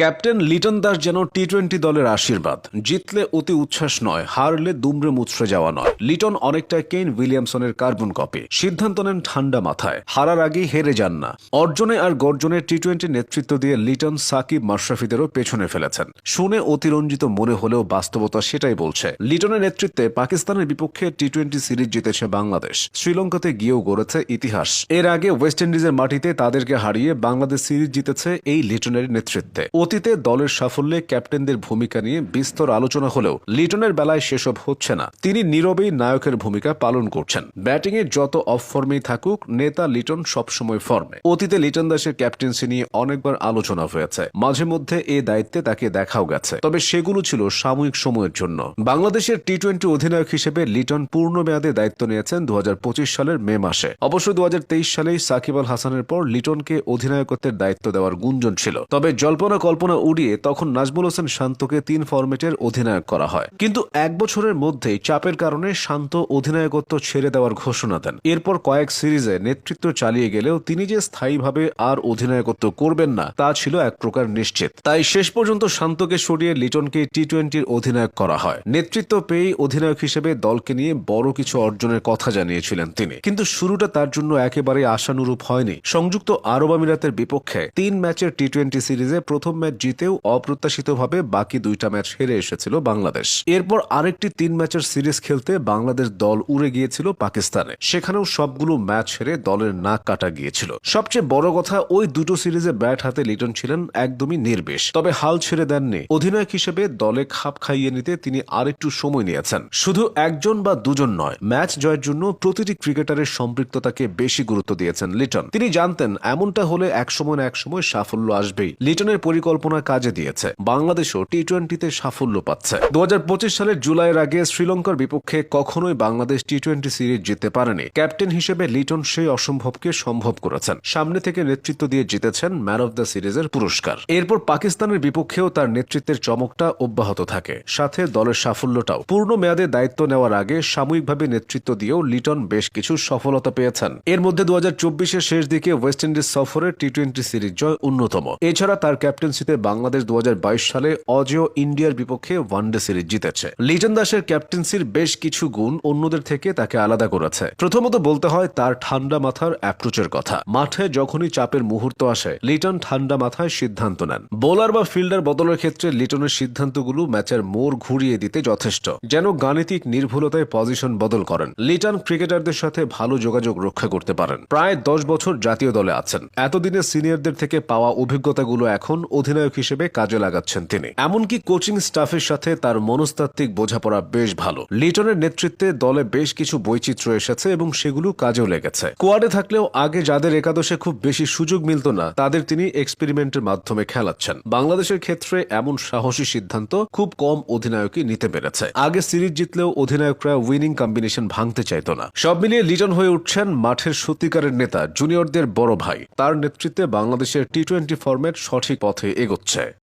Captain Liton Das যেন T twenty দলের আশীর্বাদ। জিতলে অতি উচ্ছ্বাস নয়, হারলে দুমড়ে মুচড়ে যাওয়া নয়। লিটন অনেকটা কেইন উইলিয়ামসনের কার্বন কপি। সিদ্ধান্ত নেন ঠান্ডা মাথায়। হারার আগেই হেরে যান না। অর্জনে আর গর্জনে টি টোয়েন্টি নেতৃত্ব দিয়ে লিটন সাকিব মাশরাফিদেরও পেছনে ফেলেছেন। শুনে অতিরঞ্জিত মনে হলেও বাস্তবতা সেটাই বলছে। লিটনের নেতৃত্বে পাকিস্তানের বিপক্ষে টি টোয়েন্টি সিরিজ জিতেছে বাংলাদেশ। শ্রীলঙ্কাতে গিয়েও গড়েছে ইতিহাস। এর আগে ওয়েস্ট ইন্ডিজের মাটিতে তাদেরকে হারিয়ে বাংলাদেশ সিরিজ জিতেছে এই লিটনের নেতৃত্বে। অতীতে দলের সাফল্যে ক্যাপ্টেনদের ভূমিকা নিয়ে বিস্তর আলোচনা হলেও লিটনের বেলায় সেসব হচ্ছে না। তিনি নীরবেই নায়কের ভূমিকা পালন করছেন। ব্যাটিংয়ে যত অফ ফর্মেই থাকুক, নেতা লিটন সবসময় ফর্মে। অতীতে লিটন দাসের ক্যাপ্টেন্সি নিয়ে অনেকবার আলোচনা হয়েছে। মাঝে মধ্যে এ দায়িত্বে তাকে দেখাও গেছে। তবে সেগুলো ছিল সাময়িক সময়ের জন্য। বাংলাদেশের টি টোয়েন্টি অধিনায়ক হিসেবে লিটন পূর্ণ মেয়াদে দায়িত্ব নিয়েছেন দু হাজার পঁচিশ সালের মে মাসে। অবশ্য দু হাজার তেইশ সালেই সাকিব আল হাসানের পর লিটনকে অধিনায়কত্বের দায়িত্ব দেওয়ার গুঞ্জন ছিল। তবে জল্পনা কল্পনা উড়িয়ে তখন নাজমুল হোসেন শান্তকে তিন ফরম্যাটের অধিনায়ক করা হয়। কিন্তু এক বছরের মধ্যেই চাপের কারণে শান্ত অধিনায়কত্ব ছেড়ে দেওয়ার ঘোষণা দেন। এরপর কয়েক সিরিজে নেতৃত্ব চালিয়ে গেলেও তিনি যে স্থায়ীভাবে আর অধিনায়কত্ব করবেন না, তা ছিল এক প্রকার নিশ্চিত। তাই শেষ পর্যন্ত শান্তকে সরিয়ে লিটনকে টি টোয়েন্টির অধিনায়ক করা হয়। নেতৃত্ব পেয়েই অধিনায়ক হিসেবে দলকে নিয়ে বড় কিছু অর্জনের কথা জানিয়েছিলেন তিনি। কিন্তু শুরুটা তার জন্য একেবারে আশানুরূপ হয়নি। সংযুক্ত আরব আমিরাতের বিপক্ষে তিন ম্যাচের টি টোয়েন্টি সিরিজে প্রথম ম্যাচ জিতেও অপ্রত্যাশিতভাবে বাকি দুইটা ম্যাচ হেরে এসেছিল বাংলাদেশ। এরপর আরেকটি তিন ম্যাচের সিরিজ খেলতে বাংলাদেশ দল উড়ে গিয়েছিল পাকিস্তানে। সেখানেও সবগুলো ম্যাচ হেরে দলের নাক কাটা গিয়েছিল। সবচেয়ে বড় কথা, ওই দুটো সিরিজে ব্যাট হাতে লিটন ছিলেন একদমই নির্বেশ। তবে হাল ছেড়ে দেননি। অধিনায়ক হিসেবে দলে খাপ খাইয়ে নিতে তিনি আরেকটু সময় নিয়েছেন। শুধু একজন বা দুজন নয়, ম্যাচ জয়ের জন্য প্রতিটি ক্রিকেটারের সম্পৃক্ততাকে বেশি গুরুত্ব দিয়েছেন লিটন। তিনি জানতেন, এমনটা হলে একসময় না একসময় সাফল্য আসবেই। লিটনের পরিকল্পনা কাজে দিয়েছে। বাংলাদেশও টি টোয়েন্টিতে সাফল্য পাচ্ছে। দু সালের জুলাইয়ের আগে শ্রীলঙ্কার বিপক্ষে কখনোই বাংলাদেশ টি টোয়েন্টি সিরিজ জিততে পারেনি। ক্যাপ্টেন হিসেবে লিটন সেই অসম্ভবকে সম্ভব করেছেন। সামনে থেকে নেতৃত্ব দিয়ে জিতেছেন ম্যান অব দ্য সিরিজের পুরস্কার। এরপর পাকিস্তানের বিপক্ষেও তার নেতৃত্বের চমকটা অব্যাহত থাকে। সাথে দলের সাফল্যটাও। পূর্ণ মেয়াদে দায়িত্ব নেওয়ার আগে সাময়িকভাবে নেতৃত্ব দিয়েও লিটন বেশ কিছু সফলতা পেয়েছেন। এর মধ্যে দু হাজার শেষ দিকে ওয়েস্ট ইন্ডিজ সফরে টি টোয়েন্টি সিরিজ জয় অন্যতম। এছাড়া তার ক্যাপ্টেন্সিতে বাংলাদেশ দু হাজার বাইশ সালে অজেয় ইন্ডিয়ার বিপক্ষে ওয়ানডে সিরিজ জিতেছে। লিটন দাসের ক্যাপ্টেন্সির বেশ কিছু গুণ অন্যদের থেকে তাকে আলাদা করেছে। প্রথমত বলতে হয় তার ঠান্ডা মাথার অ্যাপ্রোচের কথা। মাঠে যখনই চাপের মুহূর্ত আসে, লিটন ঠান্ডা মাথায় সিদ্ধান্ত নেন। বোলার বা ফিল্ডার বদলের ক্ষেত্রে লিটনের সিদ্ধান্তগুলো ম্যাচের মোড় ঘুরিয়ে দিতে যথেষ্ট, যেন গাণিতিক নির্ভুলতায় পজিশন বদল করেন। লিটন ক্রিকেটারদের সাথে ভালো যোগাযোগ রক্ষা করতে পারেন। প্রায় দশ বছর জাতীয় দলে আছেন। এতদিনে সিনিয়রদের থেকে পাওয়া অভিজ্ঞতাগুলো এখন অধিনায়ক হিসেবে কাজে লাগাচ্ছেন তিনি। এমনকি কোচিং স্টাফের সাথে তার মনস্তাত্ত্বিক বোঝাপড়া বেশ ভালো। লিটনের নেতৃত্বে দলে বেশ কিছু বৈচিত্র্য এসেছে এবং সেগুলো কাজেও লেগেছে। কোয়াডে থাকলেও আগে যাদের একাদশে খুব বেশি সুযোগ মিলত না, তাদের তিনি এক্সপেরিমেন্টের মাধ্যমে খেলাচ্ছেন। বাংলাদেশের ক্ষেত্রে এমন সাহসী সিদ্ধান্ত খুব কম অধিনায়কই নিতে পেরেছে। আগে সিরিজ জিতলেও অধিনায়করা উইনিং কম্বিনেশন ভাঙতে চাইত না। সব মিলিয়ে লিটন হয়ে উঠছেন মাঠের সত্যিকারের নেতা, জুনিয়রদের বড় ভাই। তার নেতৃত্বে বাংলাদেশের টি টোয়েন্টি ফরম্যাট সঠিক পথে 일곱째